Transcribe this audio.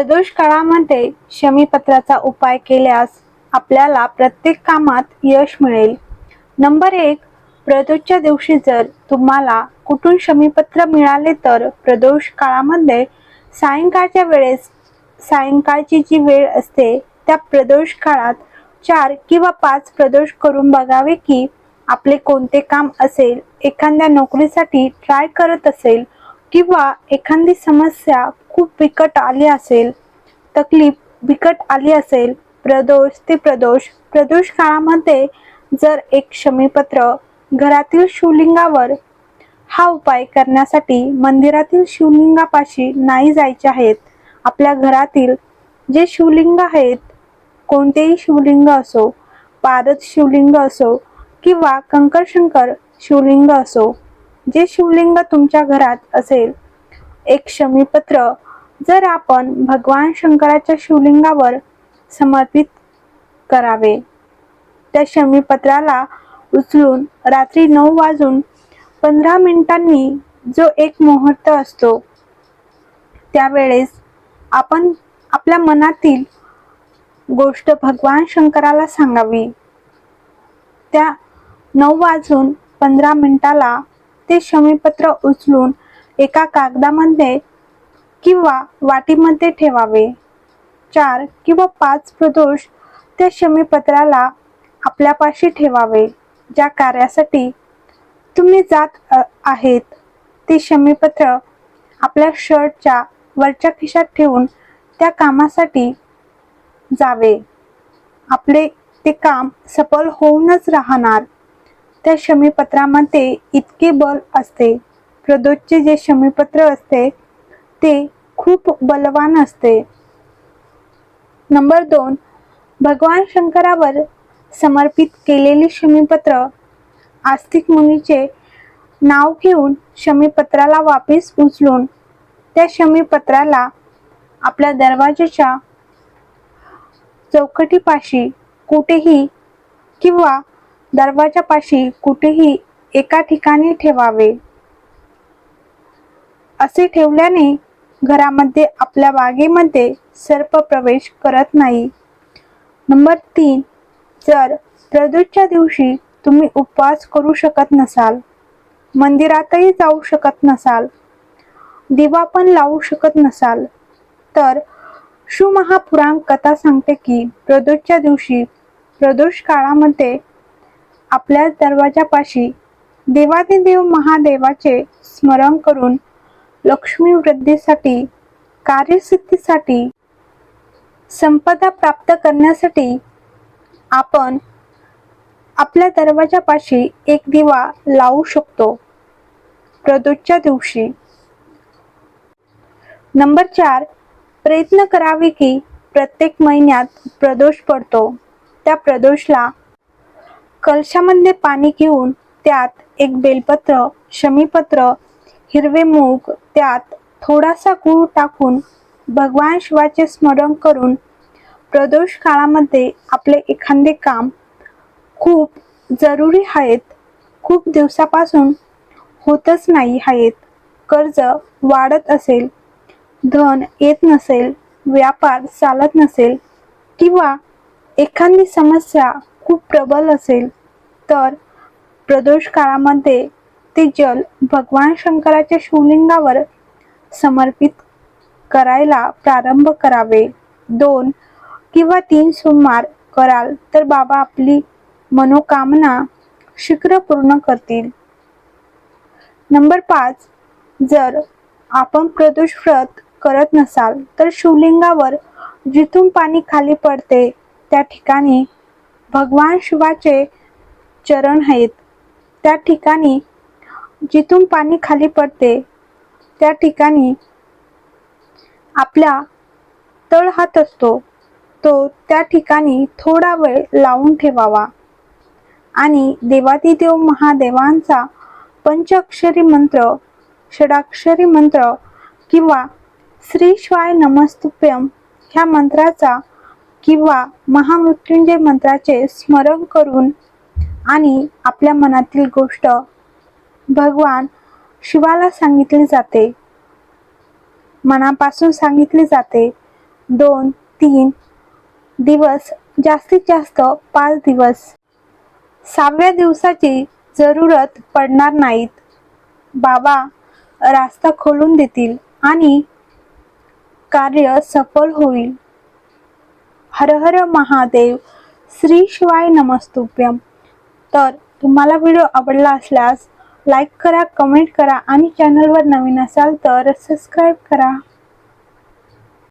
प्रदोष काळामध्ये शमीपत्राचा उपाय केल्यास आपल्याला प्रत्येक कामात यश मिळेल. नंबर एक प्रदोषच्या दिवशी जर तुम्हाला कुठून शमीपत्र मिळाले तर प्रदोष काळामध्ये सायंकाळच्या वेळेस सायंकाळची जी वेळ असते त्या प्रदोष काळात चार किंवा पाच प्रदोष करून बघावे की आपले कोणते काम असेल एखाद्या नोकरीसाठी ट्राय करत असेल किंवा एखादी समस्या खूप बिकट आली असेल तकलीफ बिकट आली असेल प्रदोष ते प्रदोष. प्रदोष काळामध्ये जर एक शमीपत्र घरातील शिवलिंगावर हा उपाय करण्यासाठी मंदिरातील शिवलिंगापाशी नाही जायचे आहेत आपल्या घरातील जे शिवलिंग आहेत कोणतेही शिवलिंग असो पारद शिवलिंग असो किंवा कंकरशंकर शिवलिंग असो जे शिवलिंग तुमच्या घरात असेल एक शमीपत्र जर आपण भगवान शंकराच्या शिवलिंगावर समर्पित करावे त्या शमीपत्राला उचलून रात्री नऊ वाजून पंधरा मिनिटांनी जो एक मुहूर्त असतो त्यावेळेस आपण आपल्या मनातील गोष्ट भगवान शंकराला सांगावी. त्या नऊ वाजून पंधरा मिनिटाला ते शमीपत्र उचलून एका कागदामध्ये किंवा वाटीमध्ये ठेवावे. चार किंवा पाच प्रदोष त्या शमीपत्राला आपल्यापाशी ठेवावे ज्या कार्यासाठी तुम्ही जात आहेत. ते शमीपत्र आपल्या शर्टच्या वरच्या खिशात ठेवून त्या कामासाठी जावे. आपले ते काम सफल होऊनच राहणार. त्या शमीपत्रामध्ये इतके बल असते. प्रदोषचे जे शमीपत्र असते ते खूप बलवान असते. नंबर दोन भगवान शंकरावर समर्पित केलेले शमीपत्र आस्तिक मुनीचे नाव घेऊन शमीपत्राला वापिस उचलून त्या शमीपत्राला आपल्या दरवाजाच्या चौकटीपाशी कुठेही किंवा दरवाजापाशी कुठेही एका ठिकाणी ठेवावे. असे ठेवल्याने घरामध्ये आपल्या बागेमध्ये सर्प प्रवेश करत नाही. नंबर तीन जर प्रदूषच्या दिवशी तुम्ही उपवास करू शकत नसाल मंदिरातही जाऊ शकत नसाल दिवा पण लावू शकत नसाल तर शिवमहापुराण कथा सांगते की प्रदोषच्या दिवशी प्रदोष काळामध्ये आपल्या दरवाजापाशी देवादिदेव महादेवाचे स्मरण करून लक्ष्मी वृद्धीसाठी कार्यसिद्धीसाठी संपदा प्राप्त करण्यासाठी आपण आपल्या दरवाजापाशी एक दिवा लावू शकतो. प्रदोषच्या दिवशी. नंबर चार. प्रयत्न करावे की प्रत्येक महिन्यात प्रदोष पडतो. त्या प्रदोषला कलशामध्ये पाणी घेऊन त्यात एक बेलपत्र शमीपत्र हिरवे मूग त्यात थोडासा गूळ टाकून भगवान शिवाचे स्मरण करून प्रदोष काळामध्ये आपले एखादे काम खूप जरुरी आहेत. खूप दिवसापासून होतच नाही आहेत. कर्ज वाढत असेल धन येत नसेल व्यापार चालत नसेल किंवा एखादी समस्या खूप प्रबल असेल तर प्रदोष काळामध्ये ते जल भगवान शंकराच्या शिवलिंगावर समर्पित करायला प्रारंभ करावे. दोन किंवा तीन सोमवार कराल तर बाबा आपली मनोकामना शीघ्र पूर्ण करतील. नंबर पाच जर आपण प्रदोष व्रत करत नसाल तर शिवलिंगावर जिथून पाणी खाली पडते त्या ठिकाणी भगवान शिवाचे चरण आहेत. त्या ठिकाणी जिथून पाणी खाली पडते त्या ठिकाणी आपला तळ हात असतो तो त्या ठिकाणी थोडा वेळ लावून ठेवावा. आणि देवादिदेव महादेवांचा पंचाक्षरी मंत्र षडाक्षरी मंत्र किंवा श्री शिवाय नमस्तुप्यम ह्या मंत्राचा किंवा महामृत्युंजय मंत्राचे स्मरण करून आणि आपल्या मनातील गोष्ट भगवान शिवाला सांगितली जाते. मनापासून सांगितली जाते. दोन तीन दिवस जास्तीत जास्त पाच दिवस. सहाव्या दिवसाची जरूरत पडणार नाहीत. बाबा रास्ता खोलून देतील आणि कार्य सफल होईल. हर हर महादेव. श्री शिवाय नमस्तुभ्यम. तर तुम्हाला व्हिडिओ आवडला असल्यास लाईक करा कमेंट करा आणि चॅनलवर नवीन असाल तर सबस्क्राईब करा.